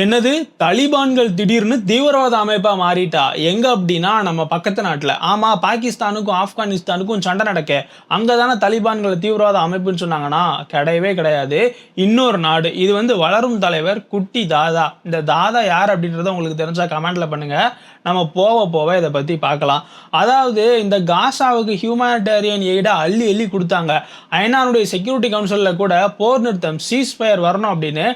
என்னது? தலிபான்கள் திடீர்னு தீவிரவாத அமைப்பா மாறிட்டா? எங்க அப்படின்னா நம்ம பக்கத்து நாட்டில். ஆமா பாகிஸ்தானுக்கும் ஆப்கானிஸ்தானுக்கும் சண்டை நடக்க. அங்கதானே தலிபான்கள் தீவிரவாத அமைப்புன்னு சொன்னாங்கன்னா கிடையவே கிடையாது. இன்னொரு நாடு. இது வந்து வளரும் தலைவர் குட்டி தாதா. இந்த தாதா யார் அப்படின்றத உங்களுக்கு தெரிஞ்சா கமெண்ட்ல பண்ணுங்க. நம்ம போக போக இதை பத்தி பார்க்கலாம். அதாவது இந்த காசாவுக்கு ஹியூமனிடேரியன் எய்டை அள்ளி அள்ளி கொடுத்தாங்க. ஐநானுடைய செக்யூரிட்டி கவுன்சிலில் கூட போர் நிறுத்தம் சீஸ்ஃபயர் வரணும் அப்படின்னு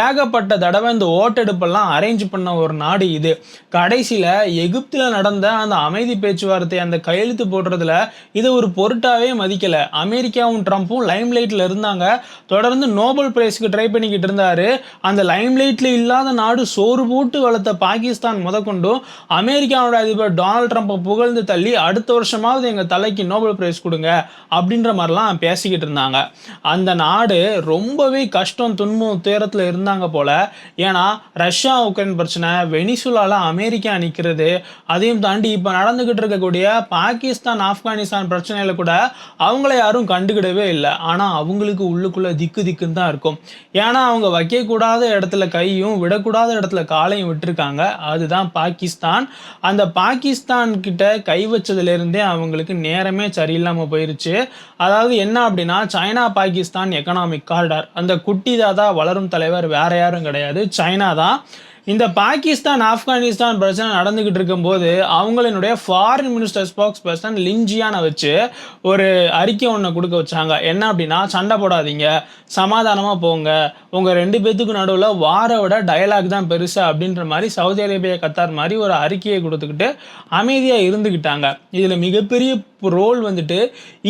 ஏகப்பட்ட தடவை இந்த ஓட்டெடுப்பெல்லாம் அரேஞ்ச் பண்ண ஒரு நாடு இது. கடைசியில் எகிப்தில் நடந்த அந்த அமைதி பேச்சுவார்த்தை அந்த கையெழுத்து போடுறதுல இதை ஒரு பொருட்டாவே மதிக்கலை. அமெரிக்காவும் ட்ரம்ப்பும் லைம் லைட்டில் இருந்தாங்க. தொடர்ந்து நோபல் பிரைஸ்க்கு ட்ரை பண்ணிக்கிட்டு இருந்தார். அந்த லைம் லைட்டில் இல்லாத நாடு சோறு போட்டு வளர்த்த பாகிஸ்தான் முதற்கொண்டும் அமெரிக்காவோட அதிபர் டொனால்ட் ட்ரம்ப்பை புகழ்ந்து தள்ளி அடுத்த வருஷமாவது எங்கள் தலைக்கு நோபல் பிரைஸ் கொடுங்க அப்படின்ற மாதிரிலாம் பேசிக்கிட்டு இருந்தாங்க. அந்த நாடு ரொம்பவே கஷ்டம் துன்பம் துயரத்தில் இருந்தாங்க போல. ஏன்னா ரஷ்யா உக்ரைன் பிரச்சனை வெனிசுலால அமெரிக்கா நிற்கிறது அதையும் தாண்டி இப்போ நடந்துக்கிட்டு இருக்கக்கூடிய பாகிஸ்தான் ஆப்கானிஸ்தான் பிரச்சனையில் கூட அவங்கள யாரும் கண்டுக்கிடவே இல்லை. ஆனால் அவங்களுக்கு உள்ளுக்குள்ளே திக்கு திக்குன்னு தான் இருக்கும். ஏன்னா அவங்க வைக்கக்கூடாத இடத்துல கையும் விடக்கூடாத இடத்துல காலையும் விட்டுருக்காங்க. அதுதான் பாகிஸ்தான். அந்த பாகிஸ்தான் கிட்ட கை வச்சதுலேருந்தே அவங்களுக்கு நேரமே சரியில்லாமல் போயிருச்சு. அதாவது என்ன அப்படின்னா சைனா பாகிஸ்தான் எக்கனாமிக் கார்டர் அந்த குட்டி தாதா வளரும் தலைவர் வேற யாரும் கிடையாது. சைனா தான். இந்த பாகிஸ்தான் ஆப்கானிஸ்தான் பிரச்சனை நடந்துக்கிட்டு இருக்கும்போது அவங்களினுடைய ஃபாரின் மினிஸ்டர் ஸ்போக்ஸ் பர்சன் லிஞ்சியானை வச்சு ஒரு அறிக்கை ஒன்று கொடுக்க வச்சாங்க. என்ன அப்படின்னா சண்டை போடாதீங்க சமாதானமாக போங்க உங்கள் ரெண்டு பேத்துக்கு நடுவில் வார விட டயலாக் தான் பெருசு அப்படின்ற மாதிரி சவுதி அரேபியா கத்தார் மாதிரி ஒரு அறிக்கையை கொடுத்துக்கிட்டு அமைதியாக இருந்துக்கிட்டாங்க இதில் மிகப்பெரிய ரோல் வந்துட்டு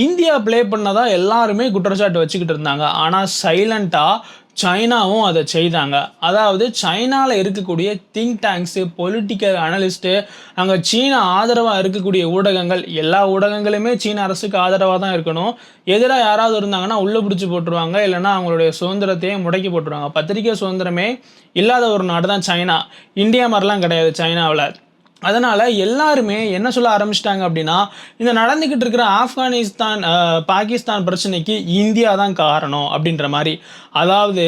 இந்தியா ப்ளே பண்ணதாக எல்லாருமே குற்றச்சாட்டு வச்சுக்கிட்டு இருந்தாங்க. ஆனால் சைலண்ட்டாக சைனாவும் அதை செய்தாங்க. அதாவது சைனாவில் இருக்கக்கூடிய திங்க் டேங்க்ஸு பொலிட்டிக்கல் அனலிஸ்ட்டு அங்கே சீனா ஆதரவாக இருக்கக்கூடிய ஊடகங்கள் எல்லா ஊடகங்களுமே சீன அரசுக்கு ஆதரவாக தான் இருக்கணும். எதிராக யாராவது இருந்தாங்கன்னா உள்ளே பிடிச்சி போட்டுருவாங்க. இல்லைன்னா அவங்களுடைய சுதந்திரத்தையே முடக்கி போட்டுருவாங்க. பத்திரிக்கை சுதந்திரமே இல்லாத ஒரு நாடு தான் சைனா. இந்தியா மாதிரிலாம் கிடையாது சைனாவில். அதனால் எல்லாருமே என்ன சொல்ல ஆரம்பிச்சிட்டாங்க அப்படின்னா இந்த நடந்துக்கிட்டு இருக்கிற ஆப்கானிஸ்தான் பாகிஸ்தான் பிரச்சனைக்கு இந்தியா தான் காரணம் அப்படின்ற மாதிரி. அதாவது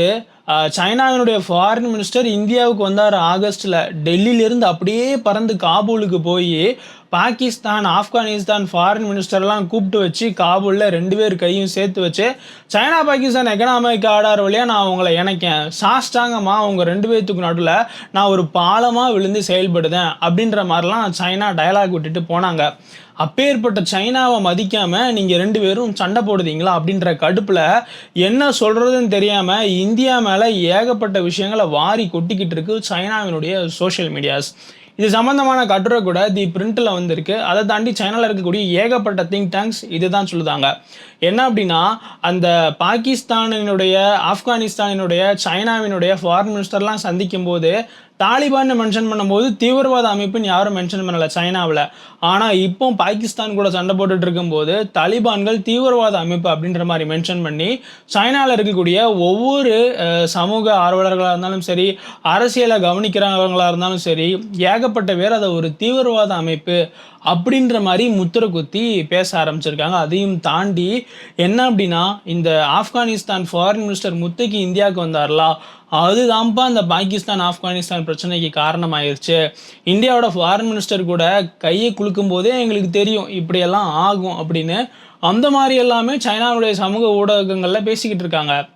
சைனாவினுடைய ஃபாரின் மினிஸ்டர் இந்தியாவுக்கு வந்தார் ஆகஸ்டில். டெல்லியிலேருந்து அப்படியே பறந்து காபூலுக்கு போய் பாகிஸ்தான் ஆப்கானிஸ்தான் ஃபாரின் மினிஸ்டர்லாம் கூப்பிட்டு வச்சு காபூலில் ரெண்டு பேர் கையும் சேர்த்து வச்சு சைனா பாகிஸ்தான் எக்கனாமிக் ஆர்டர் வழியாக நான் உங்களை இணைக்கேன். சாஸ்டாங்கம்மா அவங்க ரெண்டு பேர்த்துக்கு நடுவில் நான் ஒரு பாலமாக விழுந்து செயல்படுதேன். அப்படின்ற மாதிரிலாம் சைனா டயலாக் விட்டுட்டு போனாங்க. அப்பேற்பட்ட சைனாவை மதிக்காமல் நீங்கள் ரெண்டு பேரும் சண்டை போடுதீங்களா அப்படின்ற கடுப்பில் என்ன சொல்கிறதுன்னு தெரியாமல் இந்தியா மேலே ஏகப்பட்ட விஷயங்களை வாரி கொட்டிக்கிட்டு இருக்கு சைனாவினுடைய சோஷியல் மீடியாஸ் இது சம்பந்தமான கட்டுரை கூட தி பிரிண்ட்ல வந்திருக்கு. அதை தாண்டி சைனால இருக்கக்கூடிய ஏகப்பட்ட திங்க் டேங்க்ஸ் இதுதான் சொல்லுதாங்க. என்ன அப்படின்னா அந்த பாகிஸ்தானினுடைய ஆப்கானிஸ்தானினுடைய சைனாவினுடைய ஃபாரின் மினிஸ்டர்லாம் சந்திக்கும் போது தாலிபான் மென்ஷன் பண்ணும்போது தீவிரவாத அமைப்புன்னு யாரும் மென்ஷன் பண்ணல சைனாவில். ஆனால் இப்போ பாகிஸ்தான் கூட சண்டை போட்டுட்டு இருக்கும்போது தாலிபான்கள் தீவிரவாத அமைப்பு அப்படின்ற மாதிரி மென்ஷன் பண்ணி சைனாவில் இருக்கக்கூடிய ஒவ்வொரு சமூக ஆர்வலர்களாக இருந்தாலும் சரி அரசியலை கவனிக்கிறவங்களாக இருந்தாலும் சரி ஏகப்பட்ட பேர் அதை ஒரு தீவிரவாத அமைப்பு அப்படின்ற மாதிரி முத்திரை குத்தி பேச ஆரம்பிச்சிருக்காங்க. அதையும் தாண்டி என்ன அப்படின்னா இந்த ஆப்கானிஸ்தான் ஃபாரின் மினிஸ்டர் முத்துக்கு இந்தியாவுக்கு வந்தார்லா? அதுதான்ப்பா இந்த பாகிஸ்தான் ஆப்கானிஸ்தான் பிரச்சனைக்கு காரணமாயிருச்சு. இந்தியாவோட ஃபாரின் மினிஸ்டர் கூட கையை குலுக்கும் போதே எங்களுக்கு தெரியும் இப்படியெல்லாம் ஆகும் அப்படின்னு அந்த மாதிரி எல்லாமே சைனாவுடைய சமூக ஊடகங்களில் பேசிக்கிட்டு இருக்காங்க.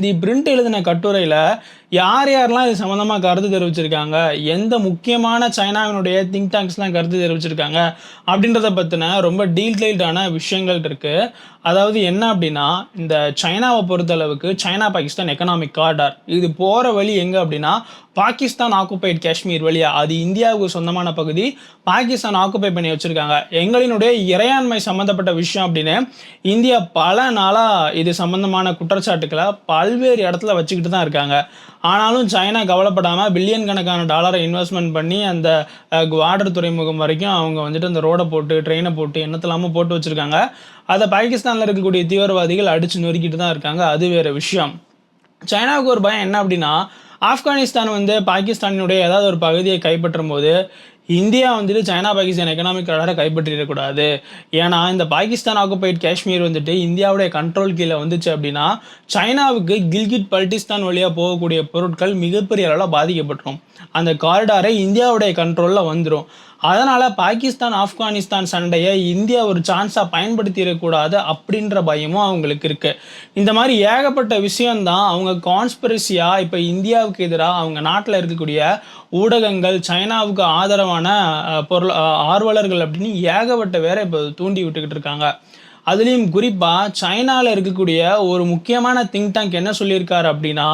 தி பிரிண்ட் எழுதின கட்டுரையில் யார் யாரெல்லாம் இது சம்மந்தமாக கருத்து தெரிவிச்சிருக்காங்க? எந்த முக்கியமான சைனாவினுடைய திங்க் டேங்க்ஸ்லாம் கருத்து தெரிவிச்சிருக்காங்க? அப்படின்றத பற்றின ரொம்ப டீட்டெயில்டான விஷயங்கள் இருக்குது அதாவது என்ன அப்படின்னா இந்த சைனாவை பொறுத்தளவுக்கு சைனா பாகிஸ்தான் எக்கனாமிக் கார்டர் இது போகிற வழி எங்கே அப்படின்னா பாகிஸ்தான் ஆக்குபைட் காஷ்மீர் வழியா. அது இந்தியாவுக்கு சொந்தமான பகுதி. பாகிஸ்தான் ஆக்குபை பண்ணி வச்சுருக்காங்க. எங்களினுடைய இறையாண்மை சம்மந்தப்பட்ட விஷயம் அப்படின்னு இந்தியா பல நாளாக இது சம்மந்தமான குற்றச்சாட்டுக்களை பல்வேறு இடத்துல வச்சுக்கிட்டு தான் இருக்காங்க. ஆனாலும் சைனா கவலைப்படாமல் பில்லியன் கணக்கான டாலரை இன்வெஸ்ட்மெண்ட் பண்ணி அந்த குவாடர் துறைமுகம் வரைக்கும் அவங்க வந்துட்டு அந்த ரோடை போட்டு ட்ரெயினை போட்டு என்னத்தெல்லாமோ போட்டு வச்சுருக்காங்க. அதை பாகிஸ்தானில் இருக்கக்கூடிய தீவிரவாதிகள் அடித்து நொறுக்கிட்டு தான் இருக்காங்க. அது வேறு விஷயம். சைனாவுக்கு ஒரு பயம் என்ன அப்படின்னா ஆப்கானிஸ்தான் வந்து பாகிஸ்தானினுடைய ஏதாவது ஒரு பகுதியை கைப்பற்றும் போது இந்தியா வந்துட்டு சைனா பாகிஸ்தான் எக்கனாமிக் கலரை கைப்பற்றிடக்கூடாது ஏன்னா இந்த பாகிஸ்தான் ஆக்குபைட் காஷ்மீர் வந்துட்டு இந்தியாவுடைய கண்ட்ரோல் கீழே வந்துச்சு அப்படின்னா சைனாவுக்கு கில்கிட் பல்டிஸ்தான் வழியாக போகக்கூடிய பொருட்கள் மிகப்பெரிய அளவில் பாதிக்கப்பட்டுரும். அந்த காரிடாரை இந்தியாவுடைய கண்ட்ரோலில் வந்துடும் அதனால் பாகிஸ்தான் ஆப்கானிஸ்தான் சண்டையை இந்தியா ஒரு சான்ஸாக பயன்படுத்திடக்கூடாது அப்படின்ற பயமும் அவங்களுக்கு இருக்குது இந்த மாதிரி ஏகப்பட்ட விஷயந்தான் அவங்க கான்ஸ்பிரசியாக இப்போ இந்தியாவுக்கு எதிராக அவங்க நாட்டில் இருக்கக்கூடிய ஊடகங்கள் சைனாவுக்கு ஆதரவான பொருள் ஆர்வலர்கள் அப்படின்னு ஏகப்பட்ட பேரை இப்போ தூண்டி விட்டுக்கிட்டு இருக்காங்க. அதுலேயும் குறிப்பாக சைனாவில் இருக்கக்கூடிய ஒரு முக்கியமான திங்க் டேங்க் என்ன சொல்லியிருக்காரு அப்படின்னா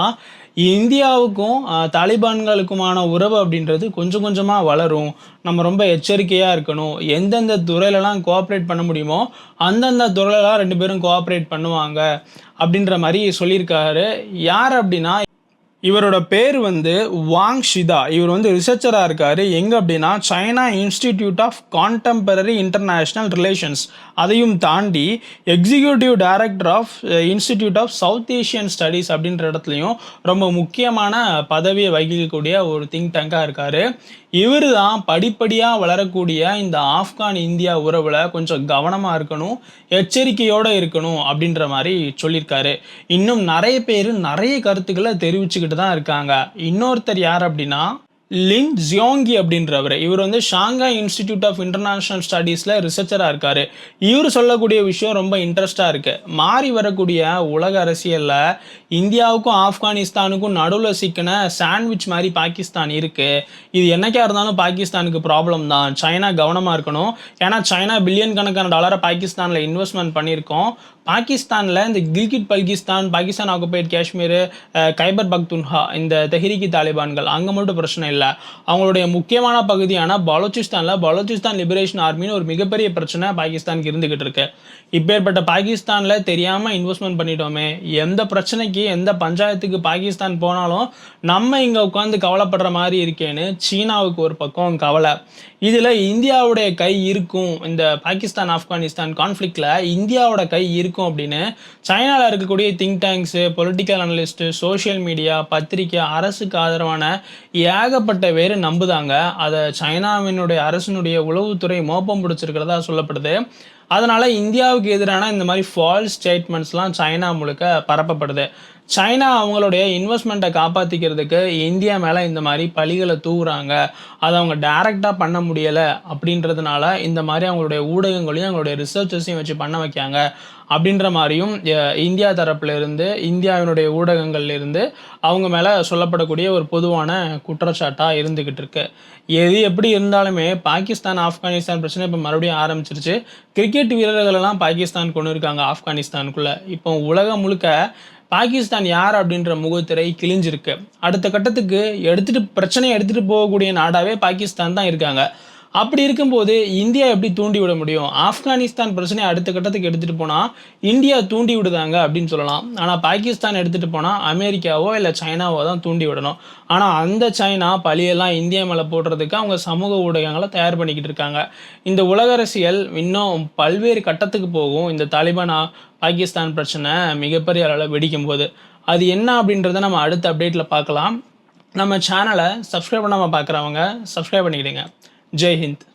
இந்தியாவுக்கும் தாலிபான்களுக்குமான உறவு அப்படின்றது கொஞ்சம் கொஞ்சமாக வளரும். நம்ம ரொம்ப எச்சரிக்கையாக இருக்கணும். எந்தெந்த துறையிலலாம் கோஆப்ரேட் பண்ண முடியுமோ அந்தந்த துறையிலலாம் ரெண்டு பேரும் கோஆப்ரேட் பண்ணுவாங்க. அப்படின்ற மாதிரி சொல்லியிருக்காரு. யார் அப்படின்னா இவரோட பேர் வந்து வாங் ஷிதா. இவர் வந்து ரிசர்ச்சராக இருக்கார். எங்கே அப்படின்னா China institute of contemporary international relations அதையும் தாண்டி executive director of institute of South Asian studies அப்படின்ற இடத்துலையும் ரொம்ப முக்கியமான பதவியை வகிக்கக்கூடிய ஒரு திங்க் டேங்காக இருக்கார். இவர் தான் படிப்படியாக வளரக்கூடிய இந்த ஆப்கான் இந்தியா உறவில் கொஞ்சம் கவனமாக இருக்கணும் எச்சரிக்கையோடு இருக்கணும் அப்படின்ற மாதிரி சொல்லியிருக்காரு. இன்னும் நிறைய பேர் நிறைய கருத்துக்களை தெரிவிச்சுக்கிட்டு தான் இருக்காங்க. இன்னொருத்தர் யார் அப்படின்னா லின் ஜியோங்கி அப்படின்றவர். இவர் வந்து ஷாங்காய் இன்ஸ்டிடியூட் ஆஃப் இன்டர்நேஷ்னல் ஸ்டடீஸில் ரிசர்ச்சராக இருக்கார். இவர் சொல்லக்கூடிய விஷயம் ரொம்ப இன்ட்ரெஸ்டாக இருக்குது மாறி வரக்கூடிய உலக அரசியலில் இந்தியாவுக்கும் ஆப்கானிஸ்தானுக்கும் நடுவில் சிக்கின சாண்ட்விச் மாதிரி பாகிஸ்தான் இருக்குது இது என்னைக்கா இருந்தாலும் பாகிஸ்தானுக்கு ப்ராப்ளம் தான். சைனா கவனமாக இருக்கணும். ஏன்னா சைனா பில்லியன் கணக்கான டாலரை பாகிஸ்தானில் இன்வெஸ்ட்மெண்ட் பண்ணியிருக்கோம். பாகிஸ்தானில் இந்த கில்கிட் பல்கிஸ்தான் பாகிஸ்தான் ஆக்குபைட் காஷ்மீர் கைபர் பக்துன்ஹா இந்த தெஹ்ரிகி தாலிபான்கள் அங்கே மட்டும் பிரச்சனை இல்லை. அவங்களுடைய முக்கியமான பகுதியான பலோச்சிஸ்தானில் பலோச்சிஸ்தான் லிபரேஷன் ஆர்மின்னு ஒரு மிகப்பெரிய பிரச்சனை பாகிஸ்தானுக்கு இருந்துகிட்டு இருக்கு. இப்பேற்பட்ட பாகிஸ்தானில் தெரியாமல் இன்வெஸ்ட்மெண்ட் பண்ணிட்டோமே. எந்த பிரச்சனைக்கு எந்த பஞ்சாயத்துக்கு பாகிஸ்தான் போனாலும் நம்ம இங்கே உட்காந்து கவலைப்படுற மாதிரி இருக்கேன்னு சீனாவுக்கு ஒரு பக்கம் கவலை. இதில் இந்தியாவுடைய கை இருக்கும். இந்த பாகிஸ்தான் ஆப்கானிஸ்தான் கான்ஃப்ளிக்டில் இந்தியாவோட கை இருக்கும். அப்படின்னு சைனாவில் இருக்கக்கூடிய think tanks political analyst social media பத்திரிக்கை அரசுக்கு ஆதரவான ஏகப்பட்ட பேர் நம்புதாங்க. அதை சைனாவினுடைய அரசினுடைய உளவுத்துறை மோப்பம் பிடிச்சிருக்கிறதா சொல்லப்படுது. அதனால் இந்தியாவுக்கு எதிரான இந்த மாதிரி ஃபால்ஸ் ஸ்டேட்மெண்ட்ஸ்லாம் சைனா முழுக்க பரப்பப்படுது. சைனா அவங்களுடைய இன்வெஸ்ட்மெண்ட்டை காப்பாற்றிக்கிறதுக்கு இந்தியா மேலே இந்த மாதிரி பழிகளை தூவுறாங்க. அதை அவங்க டைரெக்டாக பண்ண முடியலை அப்படின்றதுனால இந்த மாதிரி அவங்களுடைய ஊடகங்களையும் அவங்களுடைய ரிசர்ச்சர்ஸையும் வச்சு பண்ண வைக்காங்க அப்படின்ற மாதிரியும் இந்தியா தரப்புல இருந்து இந்தியாவினுடைய ஊடகங்கள்லேருந்து அவங்க மேலே சொல்லப்படக்கூடிய ஒரு பொதுவான குற்றச்சாட்டாக இருந்துக்கிட்டு இருக்கு. எது எப்படி இருந்தாலுமே பாகிஸ்தான் ஆப்கானிஸ்தான் பிரச்சனை இப்போ மறுபடியும் ஆரம்பிச்சிருச்சு. கிரிக்கெட் வீரர்களெல்லாம் பாகிஸ்தான் கொண்டு இருக்காங்க ஆப்கானிஸ்தானுக்குள்ளே. இப்போ உலகம் முழுக்க பாகிஸ்தான் யார் அப்படின்ற முகத்திரை கிழிஞ்சிருக்கு. அடுத்த கட்டத்துக்கு எடுத்துட்டு பிரச்சனையை எடுத்துட்டு போகக்கூடிய நாடாவே பாகிஸ்தான் தான் இருக்காங்க. அப்படி இருக்கும்போது இந்தியா எப்படி தூண்டி விட முடியும்? ஆப்கானிஸ்தான் பிரச்சனையை அடுத்த கட்டத்துக்கு எடுத்துகிட்டு போனால் இந்தியா தூண்டி விடுதாங்க அப்படின்னு சொல்லலாம். ஆனால் பாகிஸ்தான் எடுத்துகிட்டு போனால் அமெரிக்காவோ இல்லை சைனாவோ தான் தூண்டி விடணும். ஆனால் அந்த சைனா பழியெல்லாம் இந்தியா மேலே போடுறதுக்கு அவங்க சமூக ஊடகங்களை தயார் பண்ணிக்கிட்டு இருக்காங்க. இந்த உலக அரசியல் இன்னும் பல்வேறு கட்டத்துக்கு போகும். இந்த தாலிபான் பாகிஸ்தான் பிரச்சனை மிகப்பெரிய அளவில் வெடிக்கும் போது அது என்ன அப்படின்றத நம்ம அடுத்த அப்டேட்டில் பார்க்கலாம். நம்ம சேனலை சப்ஸ்கிரைப் பண்ணாமல் பார்க்குறவங்க சப்ஸ்கிரைப் பண்ணிக்கிடுங்க. जय हिंद.